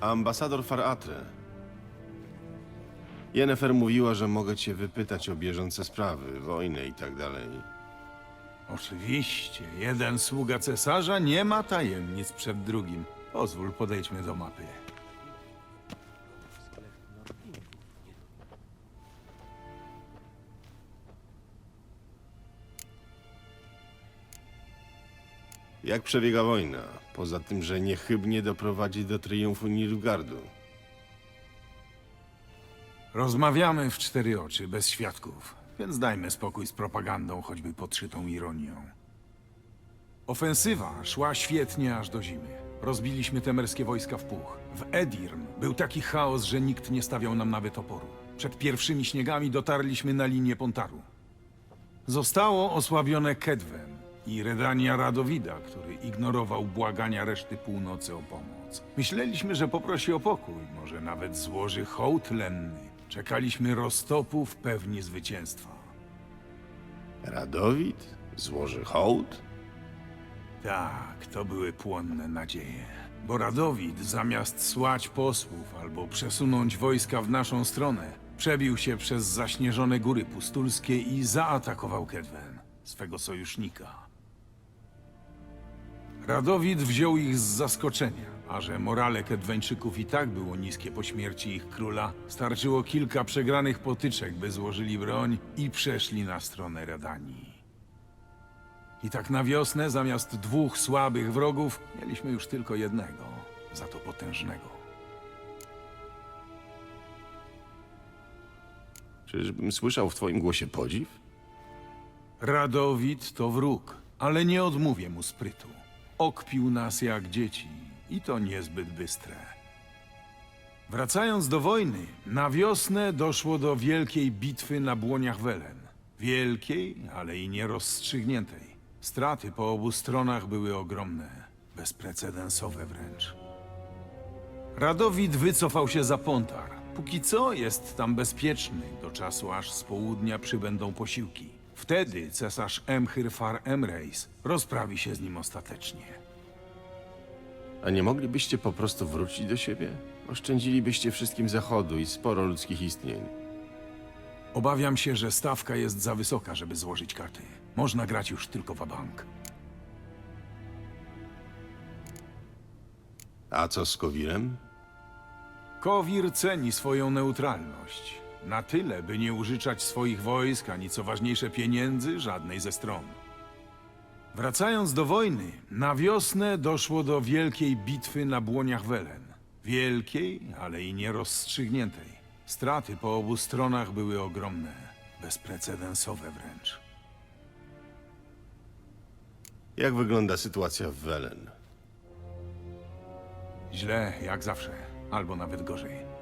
Ambasador Faratre. Jennefer mówiła, że mogę cię wypytać o bieżące sprawy, wojnę i tak dalej. Oczywiście, jeden sługa cesarza nie ma tajemnic przed drugim. Pozwól, podejdźmy do mapy. Jak przebiega wojna? Poza tym, że niechybnie doprowadzi do triumfu Nilfgaardu. Rozmawiamy w cztery oczy, bez świadków, więc dajmy spokój z propagandą, choćby podszytą ironią. Ofensywa szła świetnie aż do zimy. Rozbiliśmy temerskie wojska w puch. W Edirn był taki chaos, że nikt nie stawiał nam nawet oporu. Przed pierwszymi śniegami dotarliśmy na linię Pontaru. Zostało osłabione Kedwen i Redania Radowida, który ignorował błagania reszty północy o pomoc. Myśleliśmy, że poprosi o pokój, może nawet złoży hołd lenny. Czekaliśmy roztopów pewni zwycięstwa. Radowid? Złoży hołd? Tak, to były płonne nadzieje. Bo Radowid, zamiast słać posłów albo przesunąć wojska w naszą stronę, przebił się przez zaśnieżone góry pustulskie i zaatakował Kedwen, swego sojusznika. Radowid wziął ich z zaskoczenia, a że morale Kedweńczyków i tak było niskie po śmierci ich króla, starczyło kilka przegranych potyczek, by złożyli broń i przeszli na stronę Redanii. I tak na wiosnę, zamiast dwóch słabych wrogów, mieliśmy już tylko jednego, za to potężnego. Czyżbym słyszał w twoim głosie podziw? Radowid to wróg, ale nie odmówię mu sprytu. Okpił nas jak dzieci i to niezbyt bystre. Wracając do wojny, na wiosnę doszło do wielkiej bitwy na błoniach Welen. Wielkiej, ale i nierozstrzygniętej. Straty po obu stronach były ogromne, bezprecedensowe wręcz. Radowid wycofał się za Pontar. Póki co jest tam bezpieczny, do czasu aż z południa przybędą posiłki. Wtedy cesarz Emhyr Far Emreis rozprawi się z nim ostatecznie. A nie moglibyście po prostu wrócić do siebie? Oszczędzilibyście wszystkim zachodu i sporo ludzkich istnień. Obawiam się, że stawka jest za wysoka, żeby złożyć karty. Można grać już tylko w bank. A co z Kowirem? Kowir ceni swoją neutralność. Na tyle, by nie użyczać swoich wojsk, ani co ważniejsze pieniędzy żadnej ze stron. Wracając do wojny, na wiosnę doszło do wielkiej bitwy na błoniach Welen. Wielkiej, ale i nierozstrzygniętej. Straty po obu stronach były ogromne, bezprecedensowe wręcz. Jak wygląda sytuacja w Welen? Źle, jak zawsze, albo nawet gorzej.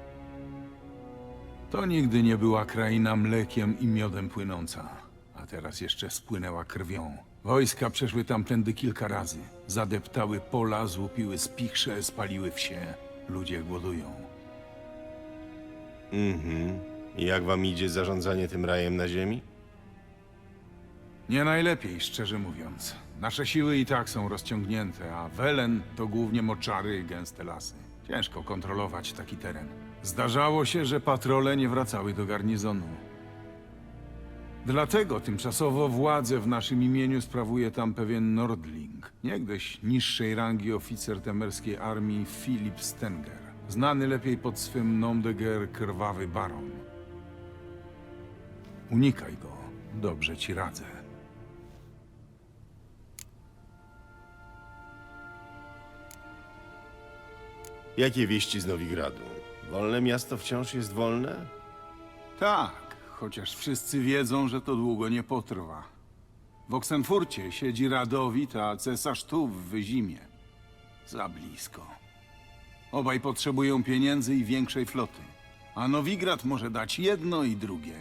To nigdy nie była kraina mlekiem i miodem płynąca, a teraz jeszcze spłynęła krwią. Wojska przeszły tamtędy kilka razy. Zadeptały pola, złupiły spichrze, spaliły wsie. Ludzie głodują. Mhm. I jak wam idzie zarządzanie tym rajem na ziemi? Nie najlepiej, szczerze mówiąc. Nasze siły i tak są rozciągnięte, a Welen to głównie moczary i gęste lasy. Ciężko kontrolować taki teren. Zdarzało się, że patrole nie wracały do garnizonu. Dlatego tymczasowo władzę w naszym imieniu sprawuje tam pewien Nordling, niegdyś niższej rangi oficer temerskiej armii Philip Stenger, znany lepiej pod swym nom de guerre Krwawy Baron. Unikaj go, dobrze ci radzę. Jakie wieści z Nowigradu? Wolne miasto wciąż jest wolne? Tak, chociaż wszyscy wiedzą, że to długo nie potrwa. W Oksenfurcie siedzi Radowid, a cesarz tu w Wyzimie. Za blisko. Obaj potrzebują pieniędzy i większej floty, a Nowigrad może dać jedno i drugie.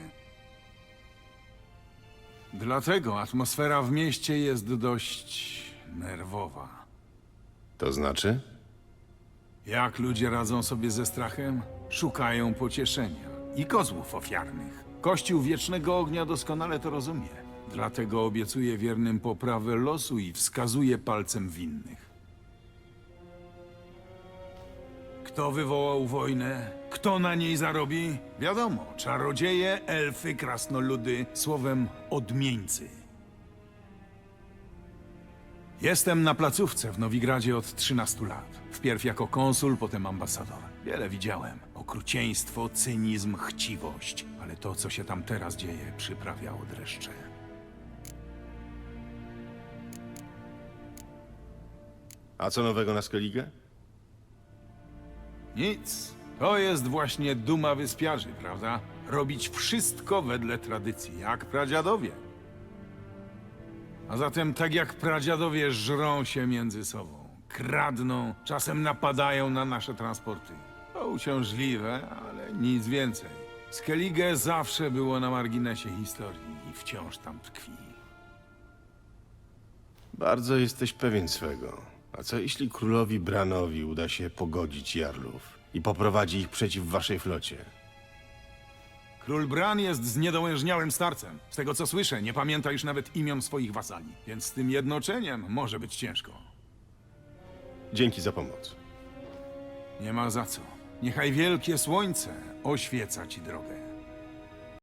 Dlatego atmosfera w mieście jest dość nerwowa. To znaczy? Jak ludzie radzą sobie ze strachem? Szukają pocieszenia i kozłów ofiarnych. Kościół Wiecznego Ognia doskonale to rozumie. Dlatego obiecuje wiernym poprawę losu i wskazuje palcem winnych. Kto wywołał wojnę? Kto na niej zarobi? Wiadomo, czarodzieje, elfy, krasnoludy, słowem odmieńcy. Jestem na placówce w Nowigradzie od 13 lat. Wpierw jako konsul, potem ambasador. Wiele widziałem. Okrucieństwo, cynizm, chciwość. Ale to, co się tam teraz dzieje, przyprawiało dreszcze. A co nowego na Skellige? Nic. To jest właśnie duma wyspiarzy, prawda? Robić wszystko wedle tradycji, jak pradziadowie. A zatem tak jak pradziadowie żrą się między sobą, kradną, czasem napadają na nasze transporty. To uciążliwe, ale nic więcej. Skellige zawsze było na marginesie historii i wciąż tam tkwi. Bardzo jesteś pewien swego. A co jeśli królowi Branowi uda się pogodzić Jarlów i poprowadzi ich przeciw waszej flocie? Król Bran jest zniedołężniałym starcem. Z tego co słyszę, nie pamięta już nawet imion swoich wasali, więc z tym jednoczeniem może być ciężko. Dzięki za pomoc. Nie ma za co. Niechaj wielkie słońce oświeca ci drogę.